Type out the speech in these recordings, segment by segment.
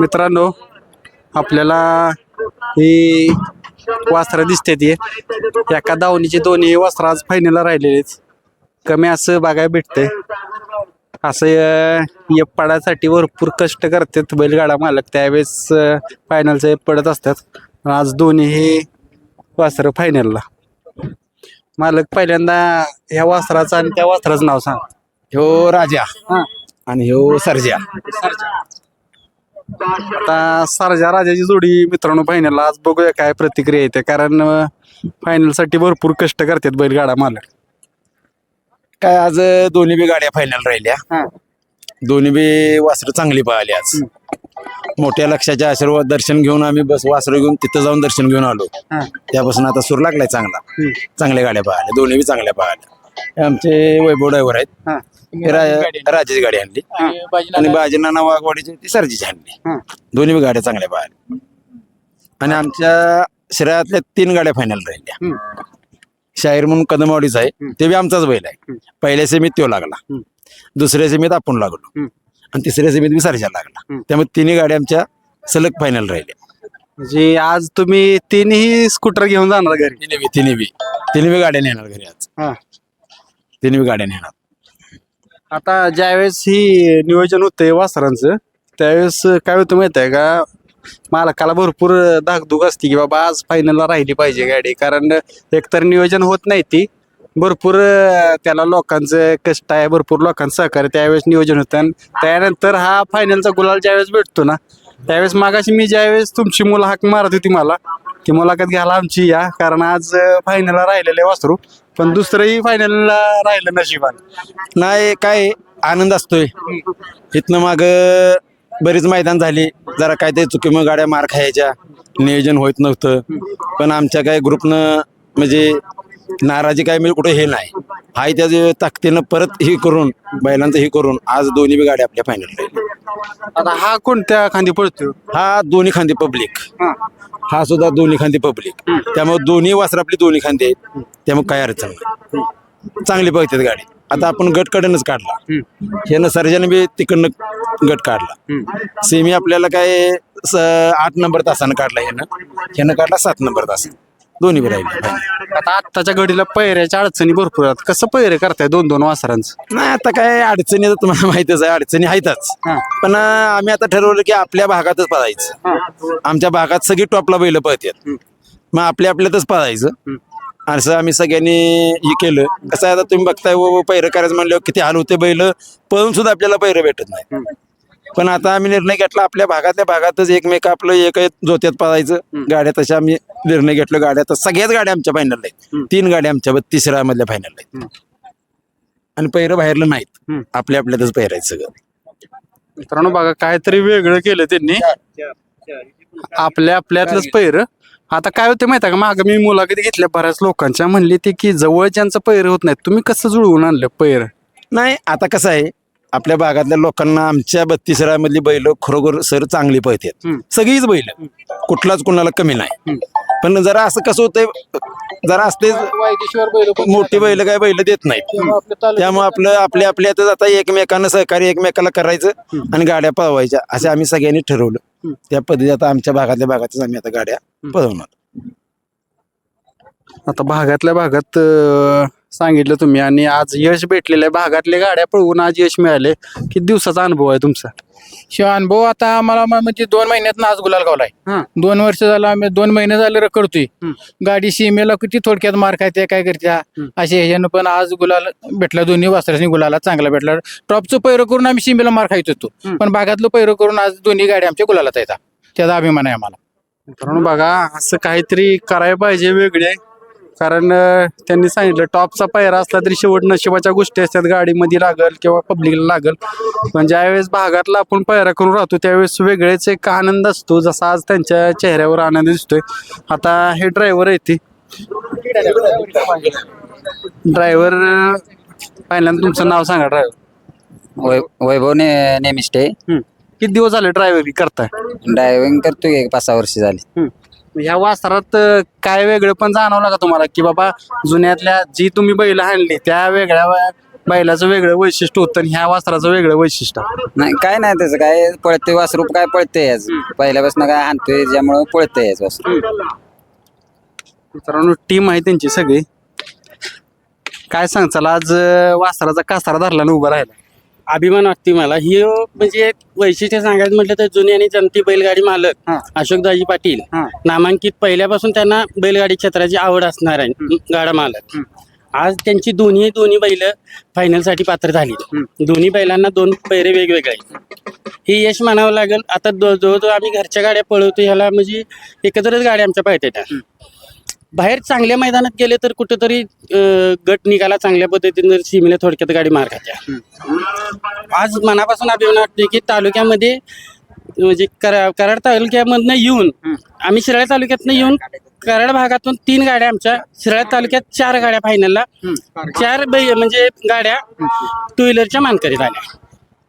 मित्रांनो आपल्याला ही वस्त्र दिसते ती. एका दावणीची दोन्ही वस्त्र आज फायनलला राहिलेले आहेत. कमी असं बघायला भेटतंय. असं पडायसाठी भरपूर कष्ट करतात बैलगाडा मालक. त्यावेळेस फायनलचं पडत असतात. आज दोन्ही हे वस्त्र फायनलला मालक पहिल्यांदा ह्या वस्त्राचं आणि त्या वस्त्राचं नाव सांग. ह्यो राजा हा. आणि ह्यो सर्जा. आता सरजा राजाची जोडी मित्रांनो फायनलला आज बघूया काय प्रतिक्रिया येते. कारण फायनलसाठी भरपूर कष्ट करतात बैलगाडा मालक. काय आज दोन्ही बी गाड्या फायनल राहिल्या. दोन्ही बी वासरं चांगली पळाली आज. मोठ्या लक्षाच्या आशीर्वाद दर्शन घेऊन आम्ही बस वासरं घेऊन तिथं जाऊन दर्शन घेऊन आलो. त्यापासून आता सूर लागलाय चांगला. चांगल्या गाड्या पळाल्या दोन्ही बी चांगल्या पळाल्या हे आमचे वैभव ड्रायव्हर आहेत. हा. रा- राजाची गाडी आणली. आणि बाजीनाना वाघवाडीची ती सरजीची आणली. दोन्ही बी गाड्या चांगल्या पळाल्या आणि आमच्या शहरातल्या तीन गाड्या फायनल राहिल्या. शाहीर म्हणून कदमवाडीचा आहे ते बी आमचाच बैल आहे. पहिल्या सेमीत तो लागला. दुसऱ्या सेमीत आपण लागलो. आणि तिसऱ्या सेमीत मी सरजा लागला. त्यामुळे तिन्ही गाड्या आमच्या सलग फायनल राहिल्या. म्हणजे आज तुम्ही तिन्ही स्कूटर घेऊन जाणार घरी. तिन्ही बी तिन्ही बी. तिन्ही बी गाड्या नेणार घरी आज. हा. तिन्ही बी गाड्या नेणार. आता ज्यावेळेस ही नियोजन होतंय वासरांचं त्यावेळेस काय होतं माहीत आहे का? मालकाला भरपूर धाकधूक असते की बाबा आज फायनलला राहिली पाहिजे गाडी. कारण एकतर नियोजन होत नाही ती भरपूर अं, त्याला लोकांचं कष्ट आहे भरपूर लोकांचं सहकार्य त्यावेळेस नियोजन होतं. आणि त्यानंतर हा फायनलचा गुलाल ज्यावेळेस भेटतो ना त्यावेळेस मागाशी मी ज्यावेळेस तुमची मुलं हाक मारत होती मला ती मुलाखत घ्यायला आमची या. कारण आज फायनलला राहिलेले वासरू पण दुसरंही फायनलला राहिलं नशिबान नाही काय आनंद असतोय. इथनं माग बरीच मैदान झाली. जरा काय ते चुकीमुळे गाड्या मार खायच्या. नियोजन होत नव्हतं. पण आमच्या काय ग्रुपनं म्हणजे नाराजी काय म्हणजे कुठे हे नाही. हाय त्याच्या ताकदीनं परत हे करून बैलांचं हे करून आज दोन्ही बी गाड्या आपल्या फायनल राहिल्या आता हा कोणत्या खांदी पळतो हा दोन्ही खांदी पब्लिक हा. सुद्धा दोन्ही खांदी पब्लिक त्यामुळे दोन्ही वासर आपली दोन्ही खांदी आहेत. त्यामुळे काय अडचण नाही. चांगली बघतात गाडी. आता आपण गट कडनच काढला. ह्यानं सर्जन बी तिकडनं गट काढला. सेमी आपल्याला काय स- आठ नंबर तासानं काढला ह्यानं. ह्यानं काढला सात नंबर तासानं. दोन्ही बी राहिले आता आत्ताच्या घडीला पैऱ्याच्या अडचणी भरपूर आहेत. कसं पैरे करताय दोन दोन वासरांचं? नाही आता काय अडचणी तर तुम्हाला माहितच आहे अडचणी आहेतच. हा. पण अं, आम्ही आता ठरवलं की आपल्या भागातच पळायचं. आमच्या भागात सगळी टॉपला बैल पळतात मग आपल्या आपल्यातच पळायचं. असं आम्ही सगळ्यांनी हे केलं. कसं आहे आता तुम्ही बघताय व पैरं करायचं म्हणल्यावर किती हाल होते बैल पळून सुद्धा आपल्याला पैरं भेटत नाही पण आता आम्ही निर्णय घेतला आपल्या भागातल्या भागातच एकमेक आपलं एक जोत्यात पळायचं. गाड्या तशा आम्ही निर्णय घेतलो गाड्या तर सगळ्याच गाड्या आमच्या फायनल आहेत. तीन गाड्या आमच्या तिसऱ्या मधल्या फायनल आहेत. आणि पैरं बाहेरलं नाहीत. आपल्या आपल्यातच पैरायचं सगळं. मित्रांनो बघा काहीतरी वेगळं केलं त्यांनी. आपल्या आपल्यातलंच पैर आता काय होतं माहिती आहे का? मागं मी मुलाखती घेतल्या बऱ्याच लोकांच्या. म्हणली ती की जवळच्यांचं पैर होत नाही तुम्ही कसं जुळवून आणलं पैर नाही आता कसं आहे आपल्या भागातल्या लोकांना आमच्या बत्तीस मधली बैल खरोखर सर चांगली पळतात. सगळीच बैल. कुठलाच कुणाला कमी नाही. पण जरा असं कसं होतंय जरा असते मोठी बैल काय बैल देत नाहीत. त्यामुळे आपलं आपल्या आपल्यातच आता एकमेकांना सहकार्य एकमेकाला करायचं आणि गाड्या पळवायच्या असं आम्ही सगळ्यांनी ठरवलं. त्या पद्धती आता आमच्या भागातल्या भागातच आम्ही आता गाड्या पळवणार. आता भागातल्या भागात सांगितलं तुम्ही आणि आज यश भेटलेलं आहे. भागातल्या गाड्या पळवून आज यश मिळाले किती दिवसाचा अनुभव आहे तुमचा? शिव अनुभव आता आम्हाला म- म्हणजे दोन महिन्यात आज गुलाल गावलाय. हा. दोन वर्ष झालं आम्ही दोन महिने झाले रखडतोय. हम्म. गाडी सीमेला किती थोडक्यात मार खायते काय करत्या असे ह्याच्यानं पण आज गुलाल भेटला दोन्ही वासरांनी गुलाला चांगला भेटला. टॉपचं पैर करून आम्ही सीमेला मार खायचो होतो पण भागातलं पैर करून आज दोन्ही गाड्या आमच्या गुलालात येतात त्याचा अभिमान आहे आम्हाला. मित्रांनो बघा असं काहीतरी करायला पाहिजे वेगळे कारण त्यांनी सांगितलं टॉपचा पायरा असला तरी शेवट नशिबाच्या गोष्टी असतात. गाडीमध्ये लागल किंवा पब्लिकला लागल. पण ज्यावेळेस भागातला आपण पायरा करून राहतो त्यावेळेस वेगळेच एक आनंद असतो जसा आज त्यांच्या चेहऱ्यावर आनंद दिसतोय. आता हे ड्रायव्हर आहे ते. ड्रायव्हर पहिल्यांदा तुमचं नाव सांगा ड्रायव्हर. वै वैभव ने नेमिस्टे किती दिवस झाले ड्रायव्हर करताय? ड्रायव्हिंग करतोय एक पाच सहा वर्ष झाली. ह्या वासरात अं, काय वेगळं पण जाणवलं का तुम्हाला? की बाबा जुन्यातल्या जी तुम्ही बैल आणली त्या वेगळ्या बैलाचं वेगळं वैशिष्ट्य होतं आणि ह्या वासराचं वेगळं वैशिष्ट्य. नाही काय नाही त्याचं. काय पळते वासरूप काय पळते याच? पहिल्यापासून काय हाणतोय ज्यामुळे पळते याच वासरू. मित्रांनो टीम आहे त्यांची सगळी. काय सांगचाल आज अं, वासराचा कासारा धरला आणि उभा राहिला. अभिमान वाटते मला. ही म्हणजे वैशिष्ट्य सांगायचं म्हटलं तर जुनी आणि जमती बैलगाडी मालक हा. अशोकदाजी पाटील हा. नामांकित पहिल्यापासून त्यांना बैलगाडी क्षेत्राची आवड असणार आहे. गाडा मालक. आज त्यांची दोन्ही दोन्ही बैल फायनलसाठी पात्र झाली. दोन्ही बैलांना दोन पैरे वेगवेगळे आहेत. हे यश मानावं लागेल. आता जवळजवळ आम्ही घरच्या गाड्या पळवतो ह्याला म्हणजे एकत्रच गाड्या आमच्या पाहिजे बाहेर चांगल्या मैदानात गेले तर कुठेतरी गट निघाला चांगल्या पद्धतीने जर सीमेला थोडक्यात गाडी मार खात्या. आज मनापासून अभिमान वाटते की तालुक्यामध्ये म्हणजे करा कराड तालुक्यामधनं येऊन आम्ही शिराळा तालुक्यातनं येऊन कराड भागातून तीन गाड्या आमच्या शिराळा तालुक्यात चार गाड्या फायनलला चार बै म्हणजे गाड्या टू व्हीलरच्या मानकरी झाल्या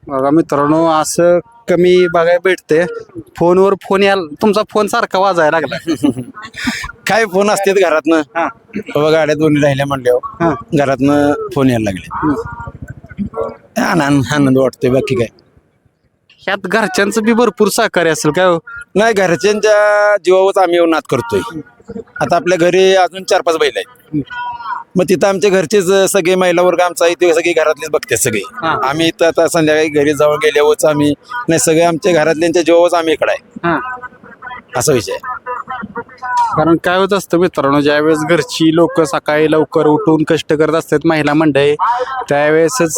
बघा मित्रांनो असं कमी बघायला भेटते फोनवर फोन याल तुमचा फोन सारखा वाजायला लागला. काय फोन असतात घरातनं? बाबा गाड्या दोन्ही राहिल्या म्हणल्यावर घरातनं फोन यायला लागले. आनंद आनंद वाटतोय बाकी काय. ह्यात घरच्यांचं बी भरपूर सहकार्य असेल काय हो? नाही घरच्यांच्या जीवावरच आम्ही येऊन नाद करतोय. आता आपल्या घरी अजून चार पाच बैल आहेत. मग तिथं आमच्या घरचेच सगळे महिला वर्ग आमचा आहे ते सगळे घरातलेच बघते सगळे. आम्ही इथं आता संध्याकाळी घरी जाऊन गेल्यावरच आम्ही नाही सगळे आमच्या घरातल्यांच्या जीवावरच आम्ही इकडे आहे. हा. असा विषय आहे. कारण काय होत असतं मित्रांनो ज्यावेळेस घरची लोक सकाळी लवकर उठून कष्ट करत असतात महिला मंडळी त्यावेळेसच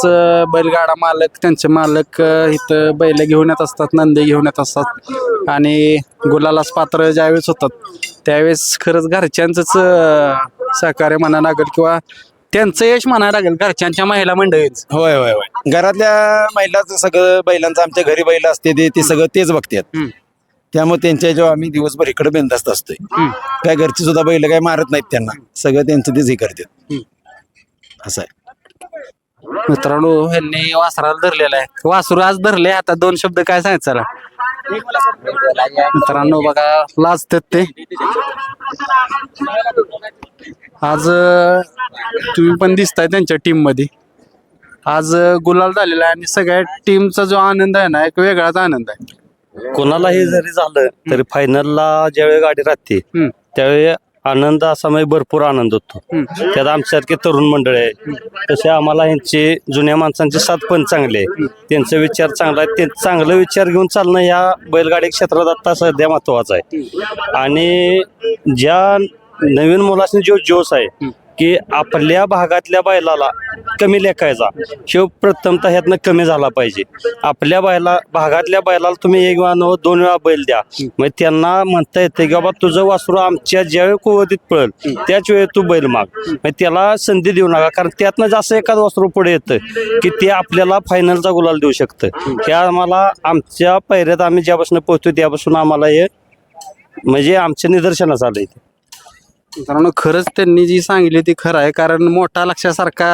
बैलगाडा मालक त्यांचे मालक इथं बैल घेऊन येत असतात नंदी घेऊन येत असतात. आणि गुलालास पात्र ज्यावेळेस होतात त्यावेळेस खरंच घरच्यांचंच सहकार्य म्हणायला लागेल किंवा त्यांचं यश म्हणायला लागेल घरच्यांच्या महिला मंडळीच. होय होय होय. घरातल्या महिलाचं सगळं बैलांचं आमच्या घरी बैल असते ते ते सगळं तेच बघतात. त्यामुळे त्यांच्या जेव्हा आम्ही दिवसभर इकडे बिंदास्त असतोय. काय घरची सुद्धा बैल काय मारत नाहीत त्यांना. सगळं त्यांचं तेच हे करतात. असं आहे. मित्रांनो ह्यांनी वासराला धरलेला आहे. वासरू आज धरले आता दोन शब्द काय सांगायचं चला मित्रांनो बघा लाजतात ते. आज अं, तुम्ही पण दिसताय त्यांच्या टीममध्ये आज अं, गुलाल झालेला आहे आणि सगळ्या टीमचा जो आनंद आहे ना एक वेगळाच आनंद आहे. कोणालाही जरी झालं तरी फायनलला ज्यावेळी गाडी राहते. त्यावेळी आनंद असा म्हणजे भरपूर आनंद होतो. त्यात आमच्यासारखे तरुण मंडळ आहे. तसे आम्हाला ह्यांचे जुन्या माणसांचे साथ पण चांगले आहे. त्यांचे विचार चांगला आहे. ते चांगलं विचार घेऊन चालणं ह्या बैलगाडी क्षेत्रात आता सध्या महत्वाचं आहे. आणि ज्या नवीन मुलांनी जो जोश आहे की आपल्या भागातल्या बैलाला कमी लेखायचा. शिव प्रथमतः ह्यातनं कमी झाला पाहिजे. आपल्या बैला भागातल्या बैलाला तुम्ही एक वेळा नव दोन वेळा बैल द्या. मग त्यांना म्हणता येते की बाबा तुझं वासरू आमच्या ज्यावेळी कुवतीत पळेल त्याच वेळी तू बैल माग. मग त्याला संधी देऊ नका कारण त्यातनं जास्त एखाद वासरू पुढे येतं की ते आपल्याला फायनलचा गुलाल देऊ शकतं. हे आम्हाला आमच्या पैऱ्यात आम्ही ज्यापासून पोहोचतो त्यापासून आम्हाला हे म्हणजे आमच्या निदर्शनास आलं इथे. मित्रांनो खरंच त्यांनी जी सांगितली ती खरं आहे. कारण मोठा लक्षासारखा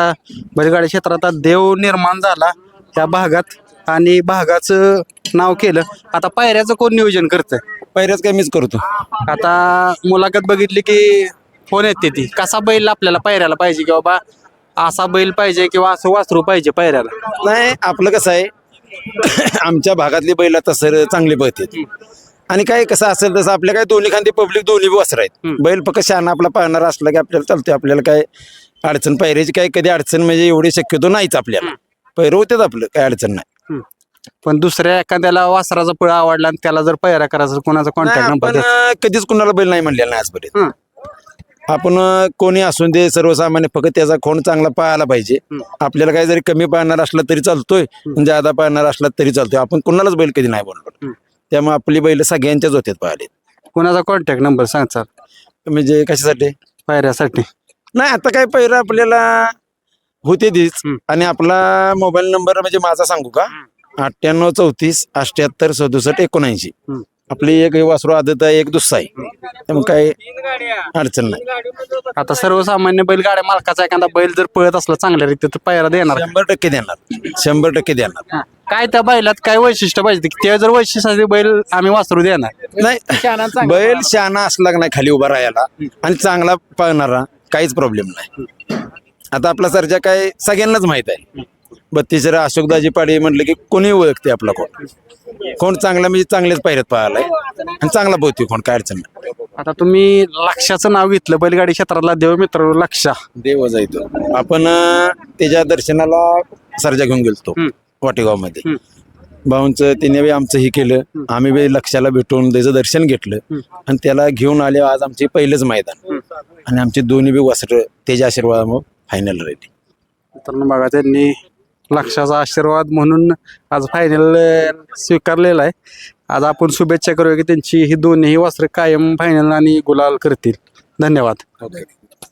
बैलगाडी क्षेत्रात देव निर्माण झाला त्या भागात आणि भागाचं नाव केलं. आता पायऱ्याचं कोण नियोजन करतंय? पहिल्याच काय मीच करतो. आता मुलाखत बघितली की फोन येते ती? कसा बैल आपल्याला पायऱ्याला पाहिजे की बाबा असा बैल पाहिजे किंवा असं वासरू पाहिजे पायऱ्याला? नाही आपलं कसं आहे आमच्या भागातली बैल आता सर चांगली पळतात. आणि काय कसं असेल तसं आपल्या काय दोन्ही खांदे पब्लिक दोन्ही वस्त्र आहेत. बैल फक्त शहाणा आपला पाळणार असला की आपल्याला चालतंय. आपल्याला काय अडचण पायऱ्याची काय कधी अडचण म्हणजे एवढी शक्यतो नाहीच आपल्याला. पैर होतेच आपलं काय अडचण नाही. पण दुसऱ्या एखाद्याला वासराचा पळ आवडला आणि त्याला जर पायऱ्या करायचा कोणाचा कॉन्टॅक्ट नाही, नंबर आपण अं, कधीच कुणाला बैल नाही म्हणलेला नाही आजपर्यंत. आपण अं, कोणी असून दे सर्वसामान्य फक्त त्याचा खोंड चांगला पाहायला पाहिजे. आपल्याला काय जरी कमी पाहणार असला तरी चालतोय. ज्यादा पाहणार असला तरी चालतोय. आपण कुणालाच बैल कधी नाही बोललो त्यामुळे आपली बैल सगळ्यांच्याच होत्यात पाहिले कोणाचा कॉन्टॅक्ट नंबर सांग सर म्हणजे कशासाठी? पायऱ्यासाठी. नाही आता काय पहिलं आपल्याला होते तीच. हम्म. आणि आपला मोबाईल नंबर म्हणजे माझा सांगू का? अठ्ठ्याण्णव चौतीस अठ्ठ्याहत्तर सदुसष्ट एकोणऐंशी. हम्म. आपली एक वासरू आदत आहे एक दुस्सा आहे. त्यामुळे काही अडचण नाही. आता सर्वसामान्य बैलगाड्या मालकाचा एखादा बैल जर पळत असला चांगल्या रीती तर पायरा देणार. शंभर टक्के देणार. शंभर टक्के देणार. काय त्या बैलात काय वैशिष्ट्य पाहिजे? ते जर वैशिष्ट्य बैल आम्ही वासरू देणार. नाही बैल शहाणा असला का नाही खाली उभा राहायला. आणि चांगला पळणारा काहीच प्रॉब्लेम नाही. आता आपला सरजा काय सगळ्यांनाच माहीत आहे. बत्तीसरा अशोकदाजी पाडे म्हटलं की कोणी ओळखते आपला कोण? कोण चांगला म्हणजे चांगलेच पायऱ्यात पाहायला. आणि चांगला पोहते कोण काय अडचण नाही. आता तुम्ही लक्षाचं नाव घेतलं बैलगाडी क्षेत्रातला देव मित्र लक्षा. देव जायतो आपण अं, त्याच्या दर्शनाला सर्जा घेऊन गेलतो हम्म. वाटेगावमध्ये. भाऊंचं त्याने बी आमचं हे केलं. आम्ही बी लक्षाला भेटून त्याचं दर्शन घेतलं. आणि त्याला घेऊन आले आज आमचे पहिलेच मैदान. आणि आमचे दोन्ही बी वस्त्र त्याच्या आशीर्वादामुळे फायनल राहिले तर बघा त्यांनी लक्षाचा आशीर्वाद म्हणून आज फायनल स्वीकारलेला आहे. आज आपण शुभेच्छा करूया की त्यांची ही दोन्ही वस्त्र कायम फायनल आणि गुलाल करतील. धन्यवाद.